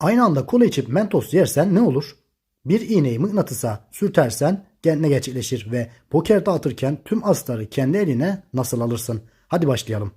Aynı anda kola içip mentos yersen ne olur? Bir iğneyi mıknatısa sürtersen ne gerçekleşir ve poker dağıtırken tüm asları kendi eline nasıl alırsın? Hadi başlayalım.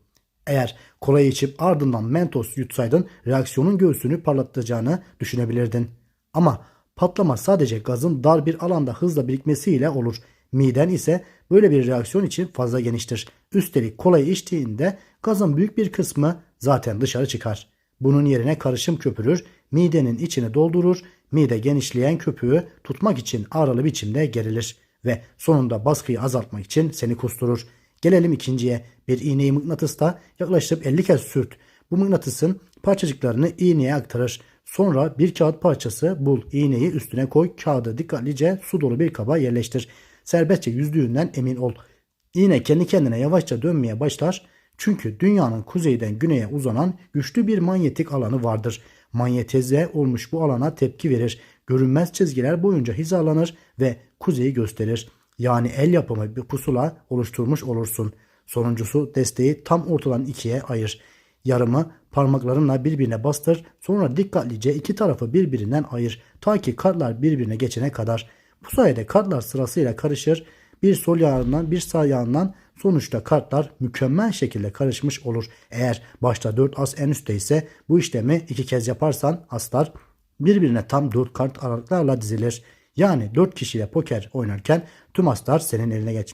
Eğer kolayı içip ardından mentos yutsaydın reaksiyonun göğsünü parlatacağını düşünebilirdin. Ama patlama sadece gazın dar bir alanda hızla birikmesiyle olur. Miden ise böyle bir reaksiyon için fazla geniştir. Üstelik kolayı içtiğinde gazın büyük bir kısmı zaten dışarı çıkar. Bunun yerine karışım köpürür, midenin içini doldurur, mide genişleyen köpüğü tutmak için ağrılı biçimde gerilir ve sonunda baskıyı azaltmak için seni kusturur. Gelelim ikinciye. Bir iğneyi mıknatısta yaklaşık 50 kez sürt. Bu mıknatısın parçacıklarını iğneye aktarır. Sonra bir kağıt parçası bul. iğneyi üstüne koy. Kağıdı dikkatlice su dolu bir kaba yerleştir. Serbestçe yüzdüğünden emin ol. İğne kendi kendine yavaşça dönmeye başlar. Çünkü dünyanın kuzeyden güneye uzanan güçlü bir manyetik alanı vardır. Manyetize olmuş bu alana tepki verir. Görünmez çizgiler boyunca hizalanır ve kuzeyi gösterir. Yani el yapımı bir pusula oluşturmuş olursun. Sonuncusu desteği tam ortadan ikiye ayır. Yarımı parmaklarınla birbirine bastır. Sonra dikkatlice iki tarafı birbirinden ayır. Ta ki kartlar birbirine geçene kadar. Bu sayede kartlar sırasıyla karışır. Bir sol yanından bir sağ yanından sonuçta kartlar mükemmel şekilde karışmış olur. Eğer başta 4 as en üstte ise bu işlemi iki kez yaparsan aslar birbirine tam 4 kart aralıklarla dizilir. Yani 4 kişiyle poker oynarken tüm aslar senin eline geç.